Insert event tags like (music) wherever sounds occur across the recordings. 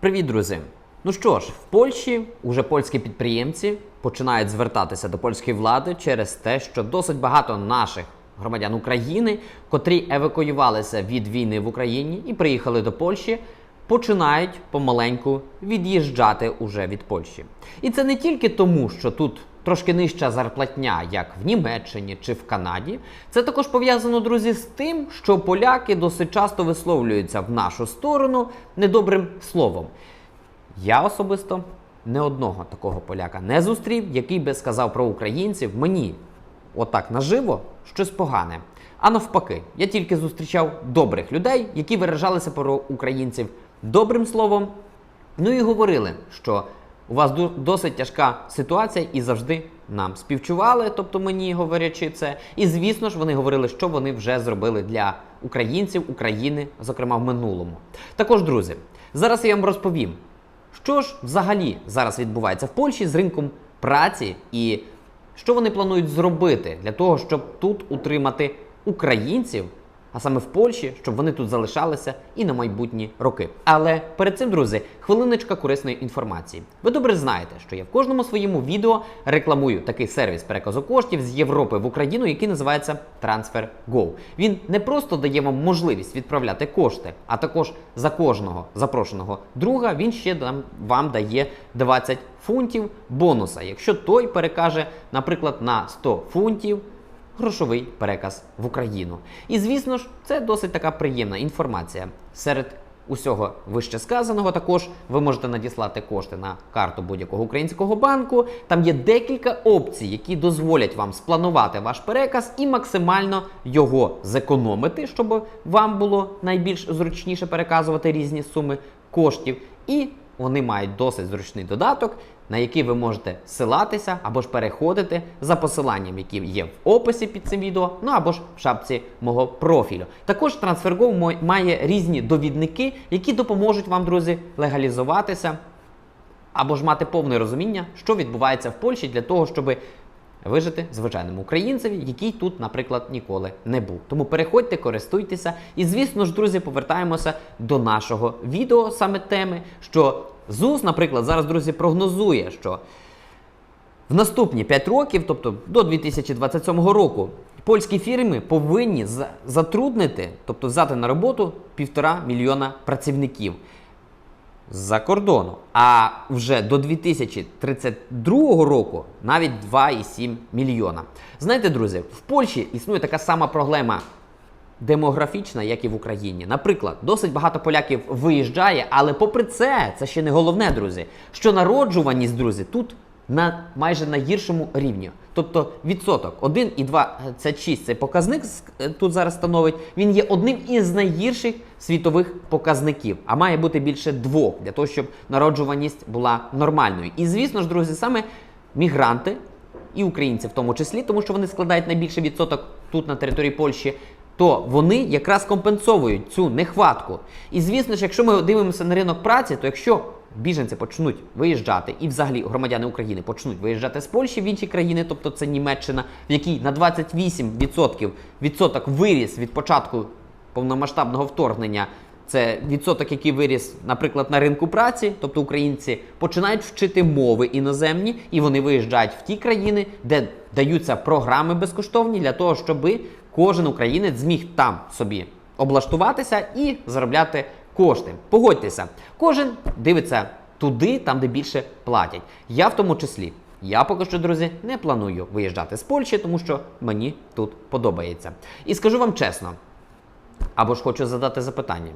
Привіт, друзі! Ну що ж, в Польщі уже польські підприємці починають звертатися до польської влади через те, що досить багато наших громадян України, котрі евакуювалися від війни в Україні і приїхали до Польщі, починають помаленьку від'їжджати уже від Польщі. І це не тільки тому, що тут трошки нижча зарплатня, як в Німеччині чи в Канаді. Це також пов'язано, друзі, з тим, що поляки досить часто висловлюються в нашу сторону недобрим словом. Я особисто не одного такого поляка не зустрів, який би сказав про українців мені отак наживо щось погане. А навпаки, я тільки зустрічав добрих людей, які виражалися про українців добрим словом. Ну і говорили, що у вас досить тяжка ситуація і завжди нам співчували, тобто мені говорячи це. І звісно ж, вони говорили, що вони вже зробили для українців, України, зокрема в минулому. Також, друзі, зараз я вам розповім, що ж взагалі зараз відбувається в Польщі з ринком праці і що вони планують зробити для того, щоб тут утримати українців, а саме в Польщі, щоб вони тут залишалися і на майбутні роки. Але перед цим, друзі, хвилиночка корисної інформації. Ви добре знаєте, що я в кожному своєму відео рекламую такий сервіс переказу коштів з Європи в Україну, який називається TransferGo. Він не просто дає вам можливість відправляти кошти, а також за кожного запрошеного друга він ще вам дає 20 фунтів бонуса, якщо той перекаже, наприклад, на 100 фунтів грошовий переказ в Україну. І звісно ж, це досить така приємна інформація. Серед усього вище сказаного, також ви можете надіслати кошти на карту будь-якого українського банку. Там є декілька опцій, які дозволять вам спланувати ваш переказ і максимально його зекономити, щоб вам було найбільш зручніше переказувати різні суми коштів. І вони мають досить зручний додаток, на який ви можете ссилатися або ж переходити за посиланням, які є в описі під цим відео, ну або ж в шапці мого профілю. Також TransferGo має різні довідники, які допоможуть вам, друзі, легалізуватися або ж мати повне розуміння, що відбувається в Польщі для того, щоб вижити звичайному українцеві, який тут, наприклад, ніколи не був. Тому переходьте, користуйтеся. І звісно ж, друзі, повертаємося до нашого відео, саме теми, що ЗУС, наприклад, зараз, друзі, прогнозує, що в наступні 5 років, тобто до 2027 року, польські фірми повинні за- затруднити, тобто взяти на роботу півтора мільйона працівників з-за кордону. А вже до 2032 року навіть 2,7 мільйона. Знаєте, друзі, в Польщі існує така сама проблема демографічна, як і в Україні. Наприклад, досить багато поляків виїжджає, але попри це, це ще не головне, друзі, що народжуваність, друзі, тут на майже на гіршому рівні. Тобто відсоток 1,26 цей показник е, тут зараз становить. Він є одним із найгірших світових показників, а має бути більше двох для того, щоб народжуваність була нормальною. І звісно ж, друзі, саме мігранти і українці в тому числі, тому що вони складають найбільший відсоток тут на території Польщі. То вони якраз компенсовують цю нехватку. І звісно ж, якщо ми дивимося на ринок праці, то якщо біженці почнуть виїжджати, і взагалі громадяни України почнуть виїжджати з Польщі в інші країни, тобто це Німеччина, в якій на 28% відсоток виріс від початку повномасштабного вторгнення. Це відсоток, який виріс, наприклад, на ринку праці, тобто українці починають вчити мови іноземні, і вони виїжджають в ті країни, де даються програми безкоштовні для того, щоб кожен українець зміг там собі облаштуватися і заробляти кошти. Погодьтеся, кожен дивиться туди, там де більше платять. Я в тому числі. Я поки що, друзі, не планую виїжджати з Польщі, тому що мені тут подобається. І скажу вам чесно, або ж хочу задати запитання.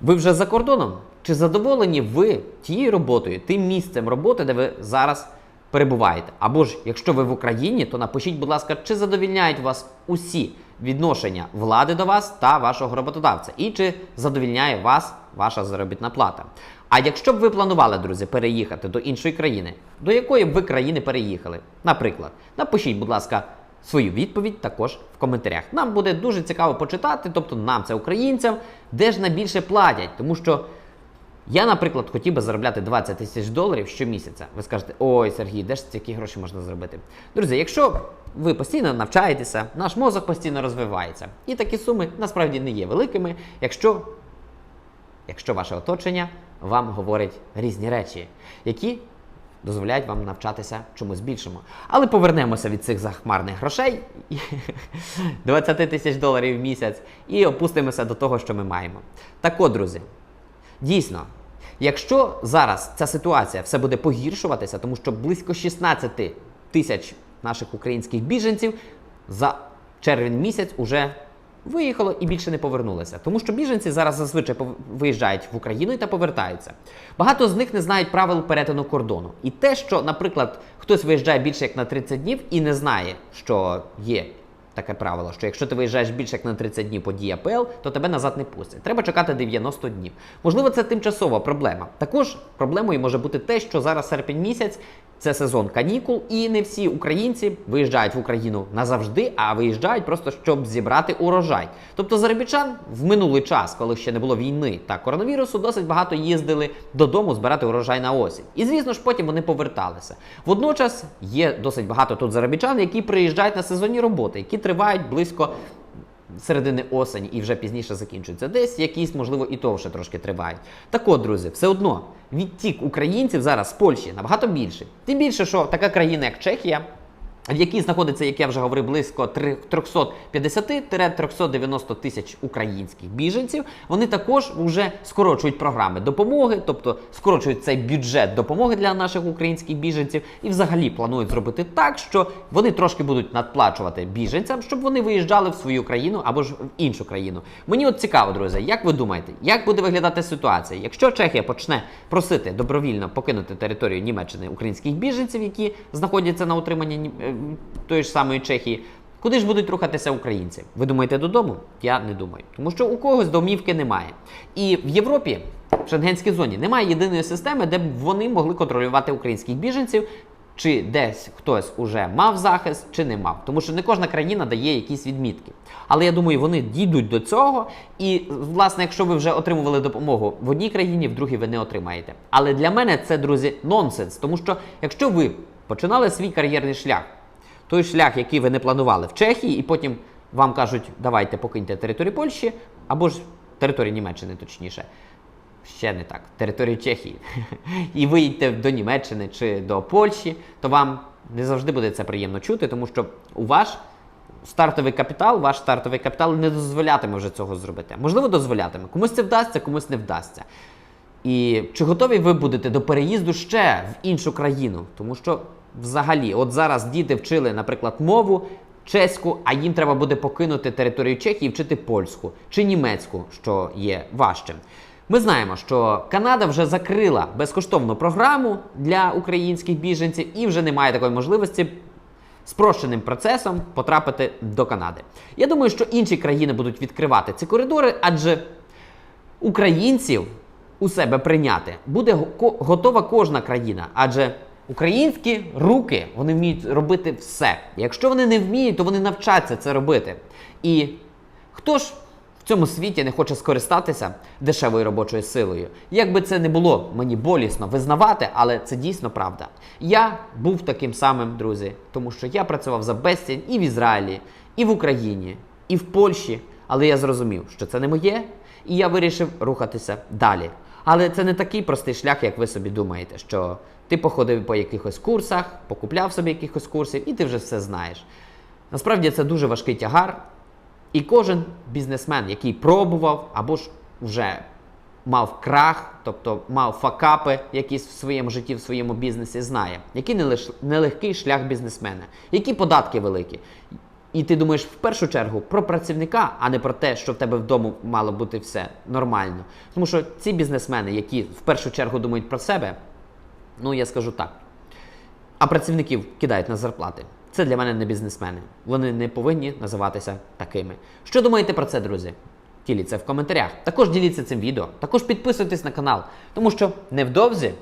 Ви вже за кордоном? Чи задоволені ви тією роботою, тим місцем роботи, де ви зараз перебуваєте? Або ж, якщо ви в Україні, то напишіть, будь ласка, чи задовільняють вас усі відношення влади до вас та вашого роботодавця, і чи задовільняє вас ваша заробітна плата. А якщо б ви планували, друзі, переїхати до іншої країни, до якої б ви країни переїхали? Наприклад, напишіть, будь ласка, свою відповідь також в коментарях. Нам буде дуже цікаво почитати, тобто нам, це українцям, де ж найбільше платять, тому що. Я, наприклад, хотів би заробляти 20 тисяч доларів щомісяця. Ви скажете, ой, Сергій, де ж такі гроші можна зробити? Друзі, якщо ви постійно навчаєтеся, наш мозок постійно розвивається. І такі суми насправді не є великими, якщо, якщо ваше оточення вам говорить різні речі, які дозволяють вам навчатися чомусь більшому. Але повернемося від цих захмарних грошей (laughs) 20 тисяч доларів в місяць і опустимося до того, що ми маємо. Так от, друзі, дійсно. Якщо зараз ця ситуація все буде погіршуватися, тому що близько 16 тисяч наших українських біженців за червень місяць уже виїхало і більше не повернулися. Тому що біженці зараз зазвичай виїжджають в Україну та повертаються. Багато з них не знають правил перетину кордону. І те, що, наприклад, хтось виїжджає більше як на 30 днів і не знає, що є таке правило, що якщо ти виїжджаєш більше як на 30 днів по ДІАПЛ, то тебе назад не пустять. Треба чекати 90 днів. Можливо, це тимчасова проблема. Також проблемою може бути те, що зараз серпень місяць. Це сезон канікул, і не всі українці виїжджають в Україну назавжди, а виїжджають просто щоб зібрати урожай. Тобто заробітчан в минулий час, коли ще не було війни та коронавірусу, досить багато їздили додому збирати урожай на осінь. І звісно ж, потім вони поверталися. Водночас є досить багато тут заробітчан, які приїжджають на сезонні роботи, які тривають близько середини осені і вже пізніше закінчуються. Десь якісь, можливо, і довше трошки тривають. Так от, друзі, все одно відтік українців зараз з Польщі набагато більший. Тим більше, що така країна, як Чехія. В якій знаходиться, як я вже говорив, близько 350-390 тисяч українських біженців, вони також вже скорочують програми допомоги, тобто скорочують цей бюджет допомоги для наших українських біженців, і взагалі планують зробити так, що вони трошки будуть надплачувати біженцям, щоб вони виїжджали в свою країну або ж в іншу країну. Мені от цікаво, друзі, як ви думаєте, як буде виглядати ситуація, якщо Чехія почне просити добровільно покинути територію Німеччини українських біженців, які знаходяться на утриманні е, тої ж самої Чехії. Куди ж будуть рухатися українці? Ви думаєте додому? Я не думаю. Тому що у когось домівки немає. І в Європі, в шенгенській зоні, немає єдиної системи, де б вони могли контролювати українських біженців, чи десь хтось уже мав захист, чи не мав. Тому що не кожна країна дає якісь відмітки. Але я думаю, вони дійдуть до цього. І, власне, якщо ви вже отримували допомогу в одній країні, в другій ви не отримаєте. Але для мене це, друзі, нонсенс. Тому що якщо ви починали свій кар'єрний шлях, той шлях, який ви не планували в Чехії, і потім вам кажуть, давайте покиньте територію Польщі або ж територію Німеччини, точніше. Ще не так, територію Чехії. (laughs) І ви їдете до Німеччини чи до Польщі, то вам не завжди буде це приємно чути, тому що у ваш стартовий капітал, ваш стартовий капітал не дозволятиме вже цього зробити. Можливо, дозволятиме. Комусь це вдасться, комусь не вдасться. І чи готові ви будете до переїзду ще в іншу країну? Тому що взагалі, от зараз діти вчили, наприклад, мову чеську, а їм треба буде покинути територію Чехії, і вчити польську чи німецьку, що є важчим. Ми знаємо, що Канада вже закрила безкоштовну програму для українських біженців і вже немає такої можливості спрощеним процесом потрапити до Канади. Я думаю, що інші країни будуть відкривати ці коридори, адже українців у себе прийняти буде го- готова кожна країна, адже українські руки вони вміють робити все. Якщо вони не вміють, то вони навчаться це робити. І хто ж в цьому світі не хоче скористатися дешевою робочою силою? Як би це не було мені болісно визнавати, але це дійсно правда. Я був таким самим, друзі, тому що я працював за безцінь і в Ізраїлі, і в Україні, і в Польщі. Але я зрозумів, що це не моє, і я вирішив рухатися далі. Але це не такий простий шлях, як ви собі думаєте, що ти походив по якихось курсах, покупляв собі якихось курсів, і ти вже все знаєш. Насправді це дуже важкий тягар, і кожен бізнесмен, який пробував або ж вже мав крах, тобто мав факапи якісь в своєму житті, в своєму бізнесі, знає, який нелегкий шлях бізнесмена, які податки великі. І ти думаєш в першу чергу про працівника, а не про те, що в тебе вдома мало бути все нормально. Тому що ці бізнесмени, які в першу чергу думають про себе, ну я скажу так, а працівників кидають на зарплати. Це для мене не бізнесмени. Вони не повинні називатися такими. Що думаєте про це, друзі? Діліться в коментарях. Також діліться цим відео. Також підписуйтесь на канал, тому що невдовзі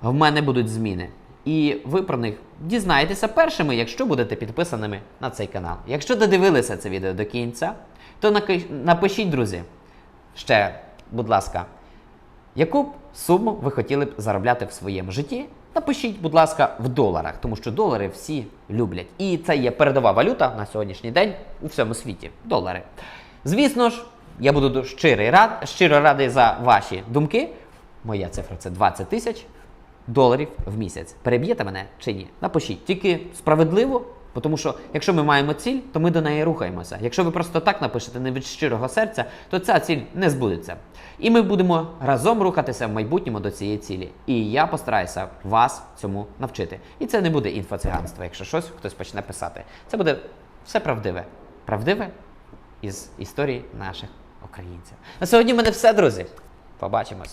в мене будуть зміни. І ви про них дізнаєтеся першими, якщо будете підписаними на цей канал. Якщо додивилися це відео до кінця, то напишіть, друзі, ще, будь ласка, Яку б суму ви хотіли б заробляти в своєму житті? Напишіть, будь ласка, в доларах, тому що долари всі люблять. І це є передова валюта на сьогоднішній день у всьому світі. Долари. Звісно ж, я буду ду- щирий рад, щиро радий за ваші думки. Моя цифра це 20 тисяч доларів в місяць. Переб'єте мене чи ні? Напишіть. Тільки справедливо, тому що якщо ми маємо ціль, то ми до неї рухаємося. Якщо ви просто так напишете не від щирого серця, то ця ціль не збудеться. І ми будемо разом рухатися в майбутньому до цієї цілі. І я постараюся вас цьому навчити. І це не буде інфоциганство, якщо щось хтось почне писати. Це буде все правдиве. Правдиве із історії наших українців. На сьогодні в мене все, друзі. Побачимось.